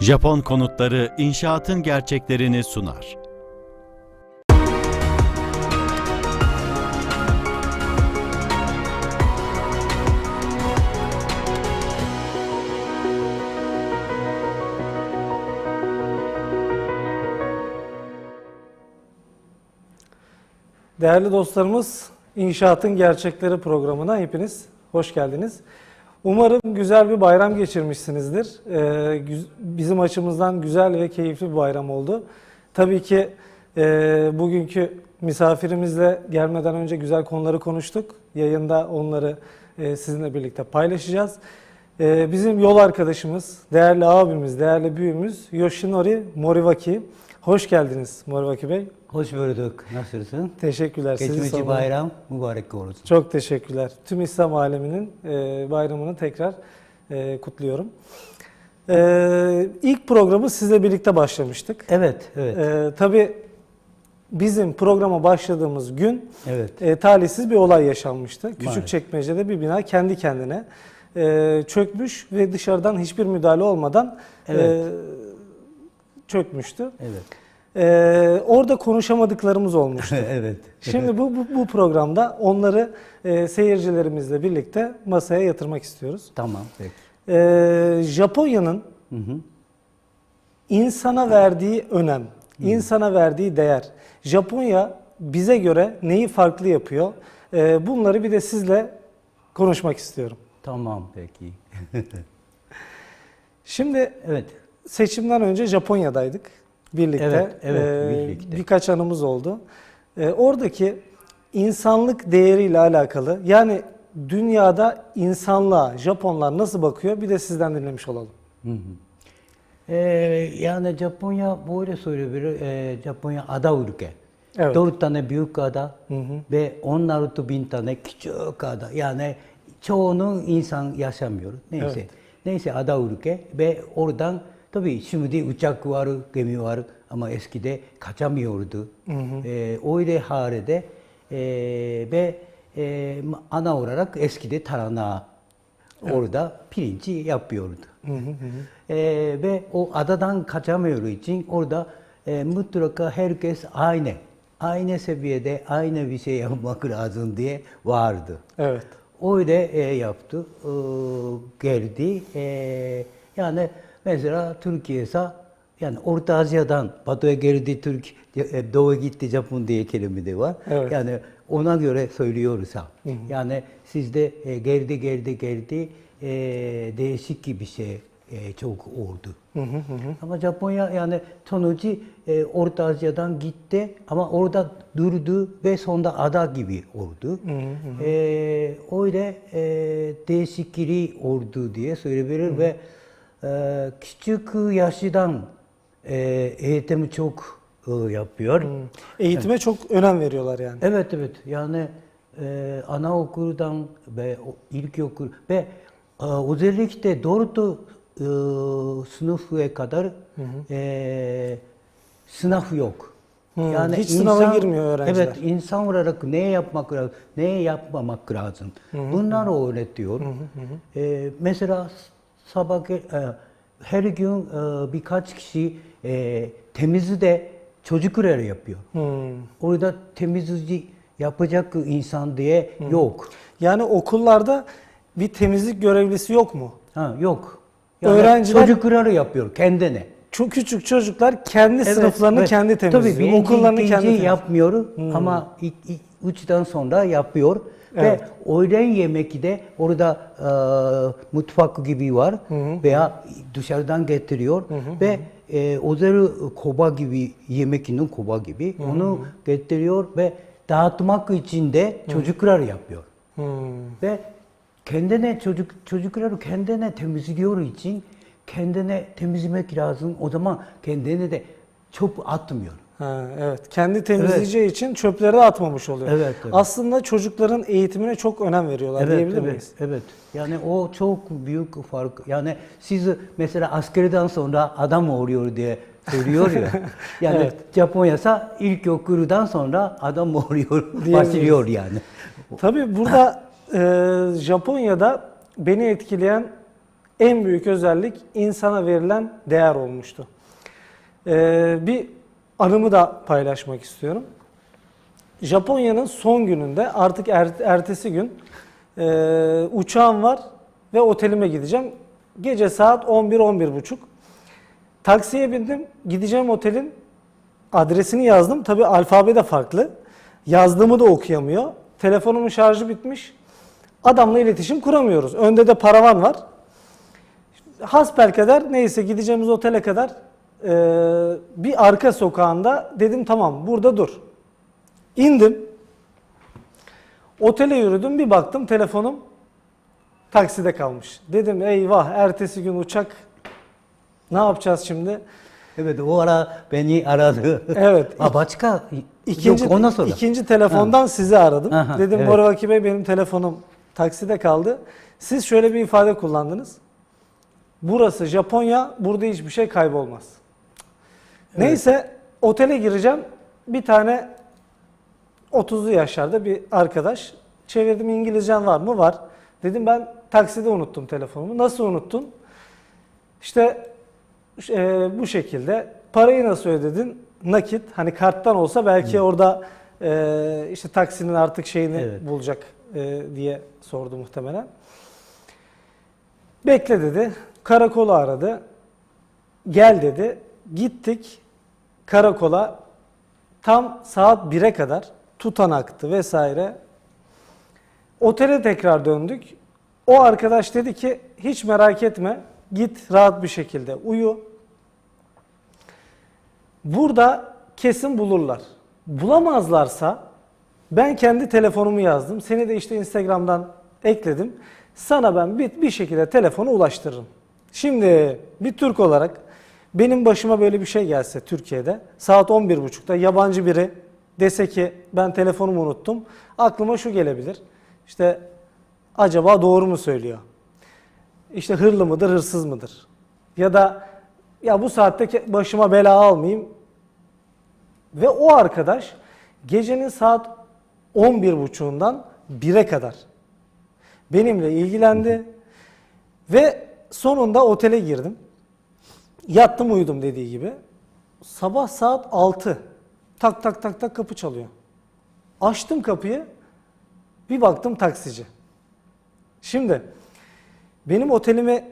Japon konutları inşaatın gerçeklerini sunar. Değerli dostlarımız, İnşaatın Gerçekleri programına hepiniz hoş geldiniz. Umarım güzel bir bayram geçirmişsinizdir. Ee, bizim açımızdan güzel ve keyifli bir bayram oldu. Tabii ki e, bugünkü misafirimizle gelmeden önce güzel konuları konuştuk. Yayında onları e, sizinle birlikte paylaşacağız. Ee, bizim yol arkadaşımız, değerli abimiz, değerli büyüğümüz Yoshinori Moriwaki. Hoş geldiniz Moriwaki Bey. Hoş bulduk. Nasılsın? Teşekkürler. Sormalı. bayram mübarek olsun. Çok teşekkürler. Tüm İslam aleminin e, bayramını tekrar e, kutluyorum. E, ilk programı sizle birlikte başlamıştık. Evet, evet, E, tabii bizim programa başladığımız gün evet. e, talihsiz bir olay yaşanmıştı. Maalesef. Küçükçekmece'de bir bina kendi kendine e, çökmüş ve dışarıdan hiçbir müdahale olmadan Evet. e, çökmüştü. Evet. E, orada konuşamadıklarımız olmuştu. evet. Şimdi bu, bu, bu programda onları e, seyircilerimizle birlikte masaya yatırmak istiyoruz. Tamam, peki. E, Japonya'nın Hı hı. insana verdiği önem, insana verdiği değer. Japonya bize göre neyi farklı yapıyor? E, bunları bir de sizle konuşmak istiyorum. Tamam, peki. Şimdi evet. seçimden önce Japonya'daydık birlikte. Evet, evet, Ee, birlikte. Birkaç anımız oldu. Ee, oradaki insanlık değeriyle alakalı yani dünyada insanlığa Japonlar nasıl bakıyor bir de sizden dinlemiş olalım. Hı hı. Ee, yani Japonya böyle söyleyebilir. Ee, Japonya ada ülke. Evet. Dört tane büyük ada Hı hı. ve onlar da bin tane küçük ada. Yani çoğunun insan yaşamıyor. Neyse. Evet. Neyse ada ülke ve oradan tabii şimdi uçak var, gemi var ama eskide kaçamıyordu. Ee, öyle halde e, ve e, ana olarak eskide tarhana orada pirinci yapıyordu. Ee, ve o adadan kaçamıyor için orada e, mutlaka herkes aynı. Aynı seviyede aynı bir şey yapmak lazım diye vardı. Evet. Öyle e, yaptı. Ee, geldi. Ee, yani mesela Türkiye ise yani Orta Asya'dan Batı'ya geldi Türk e, Doğu'ya gitti Japon diye kelime de var. Evet. Yani ona göre söylüyoruz ha. Yani sizde e, geldi geldi geldi e, değişik bir şey e, çok oldu. Ama Japonya yani sonucu e, Orta Asya'dan gitti ama orada durdu ve sonra ada gibi oldu. E, öyle e, değişikliği oldu diye söyleyebilir ve e, küçük yaşından e, eğitimi çok e, yapıyor. Eğitime çok önem veriyorlar yani. Evet evet yani e, anaokuldan ve ilkokul ve e, özellikle dört e, sınıfa kadar e, sınav yok. Hı, hiç sınava girmiyor öğrenciler. Evet insan olarak ne yapmak lazım, ne yapmamak lazım. Bunları öğretiyor. E, mesela sabah e, her gün e, birkaç kişi e, temizliği çocuklar yapıyor. Hmm. Orada temizliği yapacak insan diye yok. Yani okullarda bir temizlik görevlisi yok mu? Ha, yok. Öğrenciler- çocuklar yapıyor kendine. Çok küçük çocuklar kendi sınıflarını evet. kendi temizliyor. Tabii birinci, Okullarını kendi yapmıyor ama ilk, ilk, üçten sonra yapıyor. Evet. Ve öğlen yemek de orada e, mutfak gibi var veya dışarıdan getiriyor ve e, özel koba gibi yemekinin koba gibi onu getiriyor ve dağıtmak için de çocuklar yapıyor. Hmm. Ve kendine çocuk çocukları kendine temizliyor için kendine temizlemek lazım. O zaman kendine de çöp atmıyor. Ha, evet. Kendi temizleyeceği için çöpleri de atmamış oluyor. Evet, evet. Aslında çocukların eğitimine çok önem veriyorlar diyebilir evet, miyiz? evet. Yani o çok büyük fark. Yani siz mesela askerden sonra adam oluyor diye söylüyor ya. Yani Evet. Japonya'sa ilk okuldan sonra adam oluyor, başlıyor yani. Tabii burada e, Japonya'da beni etkileyen en büyük özellik insana verilen değer olmuştu. Ee, bir anımı da paylaşmak istiyorum. Japonya'nın son gününde artık er- ertesi gün e, uçağım var ve otelime gideceğim. Gece saat 11-11.30. Taksiye bindim. Gideceğim otelin adresini yazdım. Tabi alfabe de farklı. Yazdığımı da okuyamıyor. Telefonumun şarjı bitmiş. Adamla iletişim kuramıyoruz. Önde de paravan var. Hasbelkader neyse gideceğimiz otele kadar e, bir arka sokağında dedim tamam burada dur. İndim. Otele yürüdüm bir baktım telefonum takside kalmış. Dedim eyvah ertesi gün uçak ne yapacağız şimdi? Evet o ara beni aradı. Evet. Ha başka İkinci, yok ondan sonra. ikinci telefondan sizi aradım. Aha, Dedim evet. Moravaki Bey benim telefonum takside kaldı. Siz şöyle bir ifade kullandınız. Burası Japonya, burada hiçbir şey kaybolmaz. Neyse otele gireceğim. Bir tane 30'lu yaşlarda bir arkadaş. Çevirdim İngilizcen var mı? Var. Dedim ben takside unuttum telefonumu. Nasıl unuttun? İşte e, bu şekilde. Parayı nasıl ödedin? Nakit. Hani karttan olsa belki orada e, işte taksinin artık şeyini Evet. bulacak e, diye sordu muhtemelen. Bekle dedi. Karakolu aradı. Gel dedi. Gittik karakola. Tam saat 1'e kadar tutanaktı vesaire. Otele tekrar döndük. O arkadaş dedi ki hiç merak etme. Git rahat bir şekilde uyu. Burada kesin bulurlar. Bulamazlarsa ben kendi telefonumu yazdım. Seni de işte Instagram'dan ekledim. Sana ben bir, bir şekilde telefonu ulaştırırım. Şimdi bir Türk olarak benim başıma böyle bir şey gelse Türkiye'de saat 11.30'da yabancı biri dese ki ben telefonumu unuttum. Aklıma şu gelebilir. İşte acaba doğru mu söylüyor? İşte hırlı mıdır, hırsız mıdır? Ya da ya bu saatte başıma bela almayayım. Ve o arkadaş gecenin saat 11.30'undan 1'e kadar benimle ilgilendi. Ve sonunda otele girdim. Yattım uyudum dediği gibi. Sabah saat 6. Tak tak tak tak kapı çalıyor. Açtım kapıyı. Bir baktım taksici. Şimdi benim otelimi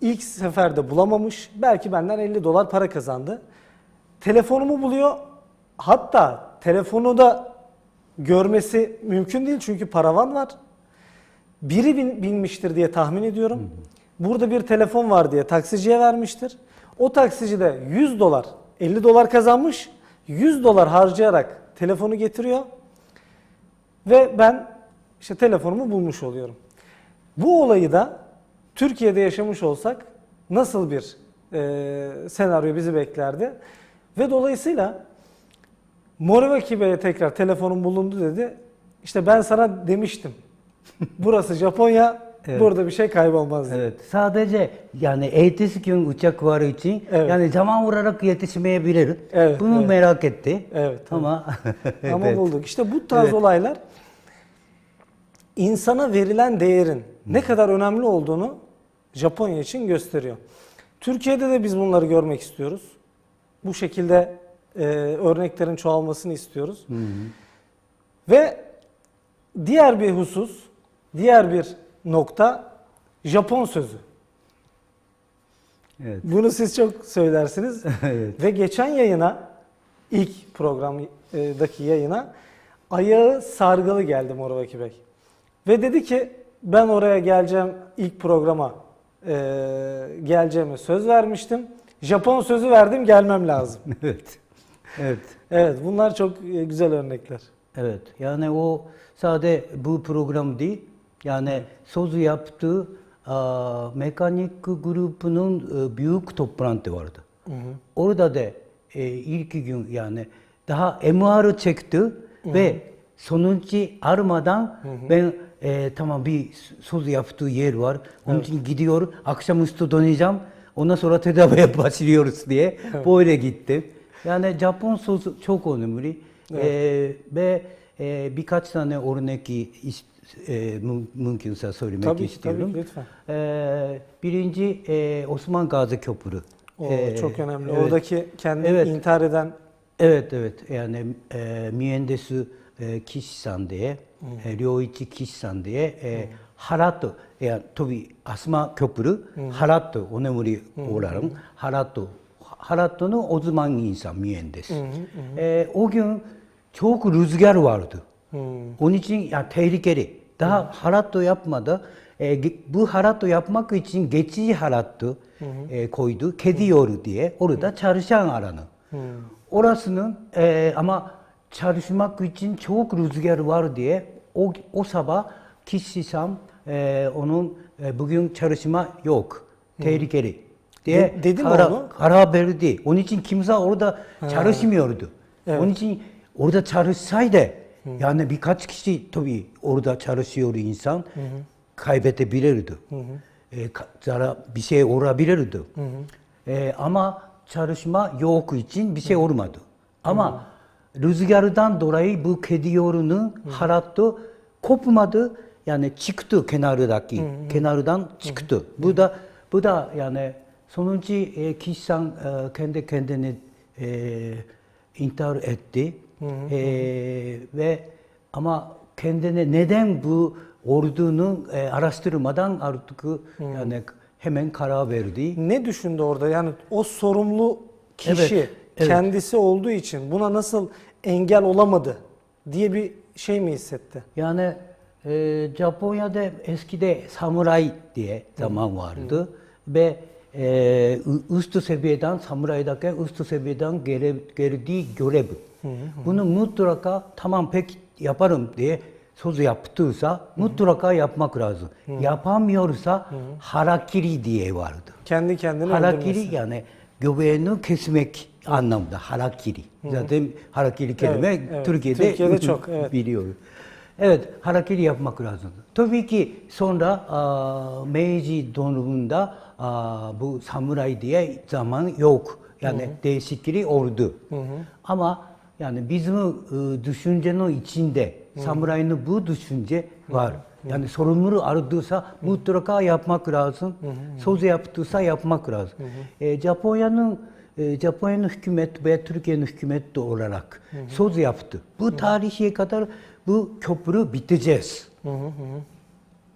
ilk seferde bulamamış. Belki benden 50 dolar para kazandı. Telefonumu buluyor. Hatta telefonu da görmesi mümkün değil çünkü paravan var. Biri bin, binmiştir diye tahmin ediyorum. Burada bir telefon var diye taksiciye vermiştir. O taksici de 100 dolar, 50 dolar kazanmış. 100 dolar harcayarak telefonu getiriyor. Ve ben işte telefonumu bulmuş oluyorum. Bu olayı da Türkiye'de yaşamış olsak nasıl bir e, senaryo bizi beklerdi? Ve dolayısıyla Moravaki Bey'e tekrar telefonum bulundu dedi. İşte ben sana demiştim. Burası Japonya, Evet. burada bir şey kaybolmaz diye. Evet. Sadece yani ertesi gün uçak var için Evet. yani zaman olarak yetişmeyebilir. Evet, Bunu evet. merak etti. Evet, Ama Ama Evet. bulduk. İşte bu tarz Evet. olaylar insana verilen değerin ne kadar önemli olduğunu Japonya için gösteriyor. Türkiye'de de biz bunları görmek istiyoruz. Bu şekilde e, örneklerin çoğalmasını istiyoruz. Ve diğer bir husus, diğer bir nokta Japon sözü. Evet. Bunu siz çok söylersiniz. Evet. Ve geçen yayına, ilk programdaki yayına ayağı sargılı geldi Moravaki Bey. Ve dedi ki ben oraya geleceğim ilk programa e, geleceğime söz vermiştim. Japon sözü verdim gelmem lazım. evet. Evet. Evet bunlar çok e, güzel örnekler. Evet. Yani o sadece bu program değil. Yani söz yaptığı aa, mekanik grubunun e, büyük toplantı vardı. Orada da e, ilk gün yani daha MR çekti ve sonucu armadan ben e, tamam bir söz yaptığı yer var. Onun için gidiyor. Akşamüstü döneceğim. Ondan sonra tedaviye başlıyoruz diye böyle gitti. Yani Japon sözü çok önemli. E, ve e, birkaç tane örnek e, müm- mümkünse söylemek Tabii ki, istiyorum. tabii ki, lütfen. E, birinci e, Osman Gazi Köprü. O E, çok önemli. evet. Oradaki kendini Evet. intihar eden Evet evet yani e, Miyendesu e, Kishi-san diye, e, Ryoichi Kishi-san diye e, Harato, yani tabi asma köprü Harato, onemuri olarak Harato. Harato'nun uzman insan Miyendesu. E, o gün çok rüzgar vardı. Onun için ya tehlikeli. Daha harato yapmadı. E, bu harato yapmak için geçici harato e, koydu. Kedi yolu diye. Orada çalışan alanı. Orasının e, ama çalışmak için çok rüzgar var diye o, o sabah kişisam e, onun e, bugün çalışma yok. Tehlikeli diye De- dedi mi kara- onu? karar verdi. Onun için kimse orada çalışmıyordu. Evet. Onun için orada çalışsaydı yani birkaç kişi tabii orada çalışıyor insan kaybedebilirdi. E, ka- zarar bir şey olabilirdi. E, ama çalışma yok için bir şey olmadı. Ama rüzgardan dolayı bu kedi yolunun halatı kopmadı. Yani çıktı kenardaki, kenardan çıktı. Bu da bu da yani sonuncu e, kişiden e, kendi kendini e, intihar etti. E, ve ama kendine neden bu olduğunu e, araştırmadan artık yani hemen karar verdi. ne düşündü orada? Yani o sorumlu kişi Evet, evet. kendisi olduğu için buna nasıl engel olamadı diye bir şey mi hissetti? Yani e, Japonya'da eskide samuray diye zaman vardı ve e, ü- üst seviyeden samuraydaki üst seviyeden gele, geldiği görev. Bunu mutlaka tamam pek yaparım diye söz yaptıysa mutlaka yapmak lazım. Yapamıyorsa harakiri diye vardı. Kendi kendini Harakiri öldürmesi. yani göbeğini kesmek anlamda harakiri. Zaten harakiri kelime Evet, evet. Türkiye'de, Türkiye'de çok, evet. biliyoruz. Evet, hareketi yapmak lazım. Tabii ki sonra aa, Meiji döneminde aa, bu samuray diye zaman yok. Yani değişikliği oldu. Ama yani bizim ıı, düşüncenin içinde samurayın bu düşünce var. Yani sorumluluğu aradıysa mutlaka yapmak lazım. Söz yaptıysa yapmak lazım. E, Japonya'nın e, Japonya'nın hükümet ve Türkiye'nin hükümeti olarak söz yaptı. Bu tarihe kadar bu köprü biteceğiz.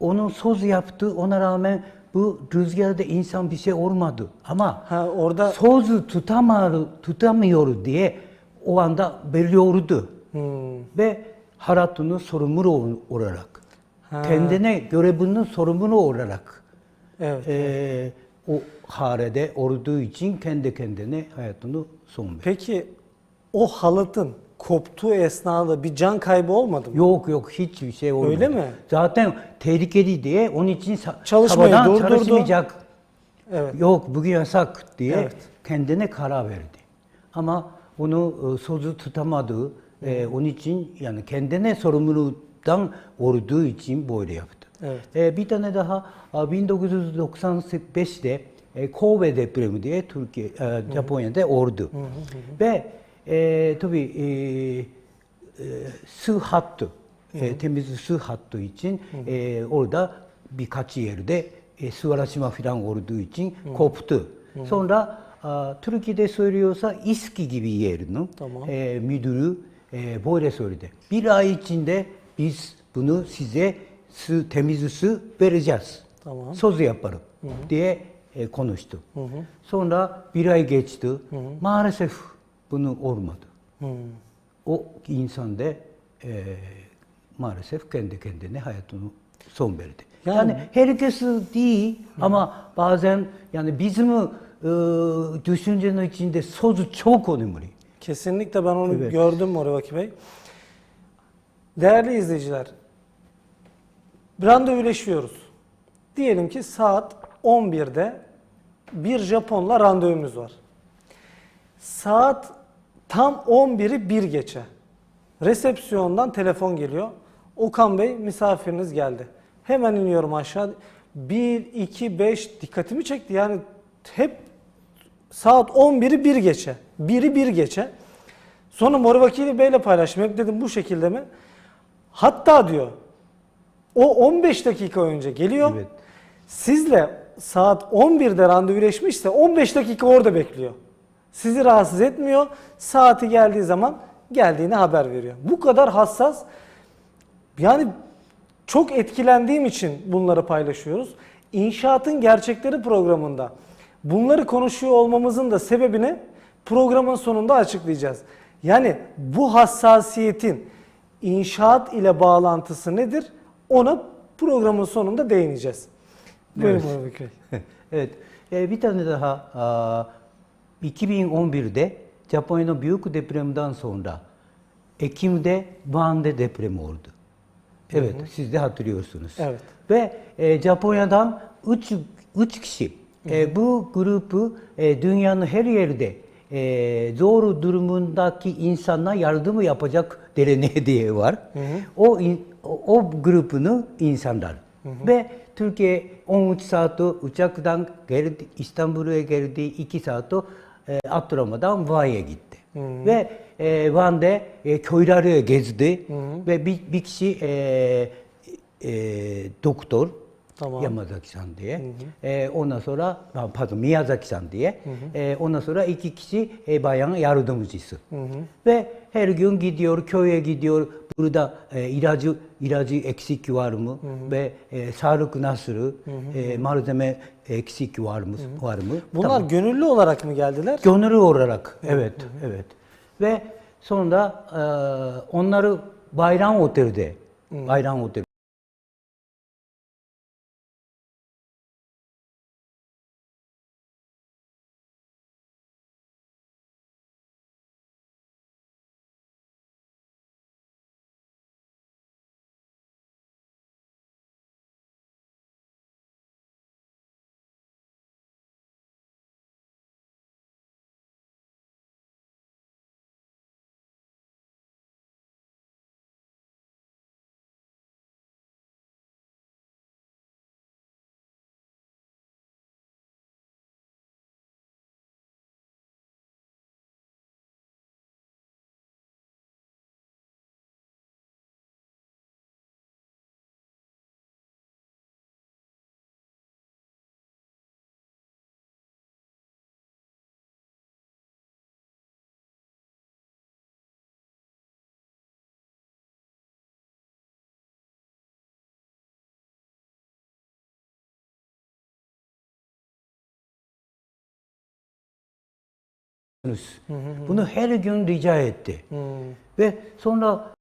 Onun söz yaptı, ona rağmen bu rüzgarda insan bir şey olmadı. Ama Ha, orada sözü tutamıyor, tutamıyor diye o anda belliyordu. Hmm. Ve Haratu'nun sorumlu ol- olarak, Ha. kendine görevinin sorumlu olarak evet. eee, o halede olduğu için kendi kendine hayatını son verdi. Peki o halatın koptuğu esnada bir can kaybı olmadı mı? Yok yok hiçbir şey olmadı. Öyle mi? Zaten tehlikeli diye onun için sa- Çalışmayı sabahdan durdurdu. çalışmayacak. Evet. Yok bugün yasak diye Evet. kendine karar verdi. Ama onu e, sözü tutamadı. E, onun için yani kendine sorumluluktan olduğu için böyle yaptı. Evet. E, bir tane daha e, 1995'te e, Kobe depremi diye Türkiye, e, Japonya'da oldu. Ve e, tabii e, e, su hattı, e, temiz su hattı için e, orada birkaç yerde e, su araştırma falan olduğu için koptu. Sonra a, Türkiye'de söylüyorsa İSKİ gibi yerinin Tamam. e, müdürü e, böyle söyledi. Bir ay içinde biz bunu size su, temiz su vereceğiz. Tamam. Söz yaparım diye e, konuştu. Sonra bir ay geçti. Maalesef bunu olmadı. Hmm. O insan da e, maalesef kendi kendine hayatını son verdi. Yani- Yani, herkes değil ama bazen yani bizim e, düşüncenin içinde sözü çok önemli. Kesinlikle ben onu Evet. gördüm Morivaki Bey. Değerli izleyiciler, randevuleşiyoruz. Diyelim ki saat 11'de bir Japonla randevumuz var. Saat tam 11'i bir geçe. Resepsiyondan telefon geliyor. Okan Bey misafiriniz geldi. Hemen iniyorum aşağı. 1, 2, 5 dikkatimi çekti. Yani hep saat 11'i bir geçe. 1'i bir geçe. Sonra Morivakili Bey'le paylaştım. Hep dedim bu şekilde mi? Hatta diyor O 15 dakika önce geliyor. Evet. Sizle saat 11'de randevuleşmişse 15 dakika orada bekliyor. Sizi rahatsız etmiyor. Saati geldiği zaman geldiğini haber veriyor. Bu kadar hassas. Yani çok etkilendiğim için bunları paylaşıyoruz. İnşaatın Gerçekleri programında bunları konuşuyor olmamızın da sebebini programın sonunda açıklayacağız. Yani bu hassasiyetin inşaat ile bağlantısı nedir? Ona programın sonunda değineceğiz. Buyurun Evet. Bey. evet. E, bir tane daha 2011'de Japonya'nın büyük depremden sonra Ekim'de Van'da deprem oldu. Evet, siz de hatırlıyorsunuz. Evet. Ve e, Japonya'dan 3 3 kişi e, bu grubu e, dünyanın her yerde e, zor durumundaki insana yardım yapacak derneği diye var. O, in- o grubunu insanlar. Ve Türkiye 13 saat uçaktan geldi, İstanbul'a geldi, 2 saat e, atlamadan Van'a gitti. Ve e, Van'da e, köyleri gezdi ve bir, bir kişi e, e, doktor Tamam. Yamazaki-san diye. E, ondan sonra pardon Miyazaki-san diye. E, ondan sonra iki kişi e, bayan yardımcısı. Ve her gün gidiyor köye gidiyor. Burada e, ilacı ilacı eksik var mı ve e, sağlık nasıl? E, malzeme eksik var mı? Var mı? Bunlar Tamam. gönüllü olarak mı geldiler? Gönüllü olarak evet evet ve sonra e, onları Bayram Otel'de Bayram Otel Bunu her gün rica etti. Ve sonra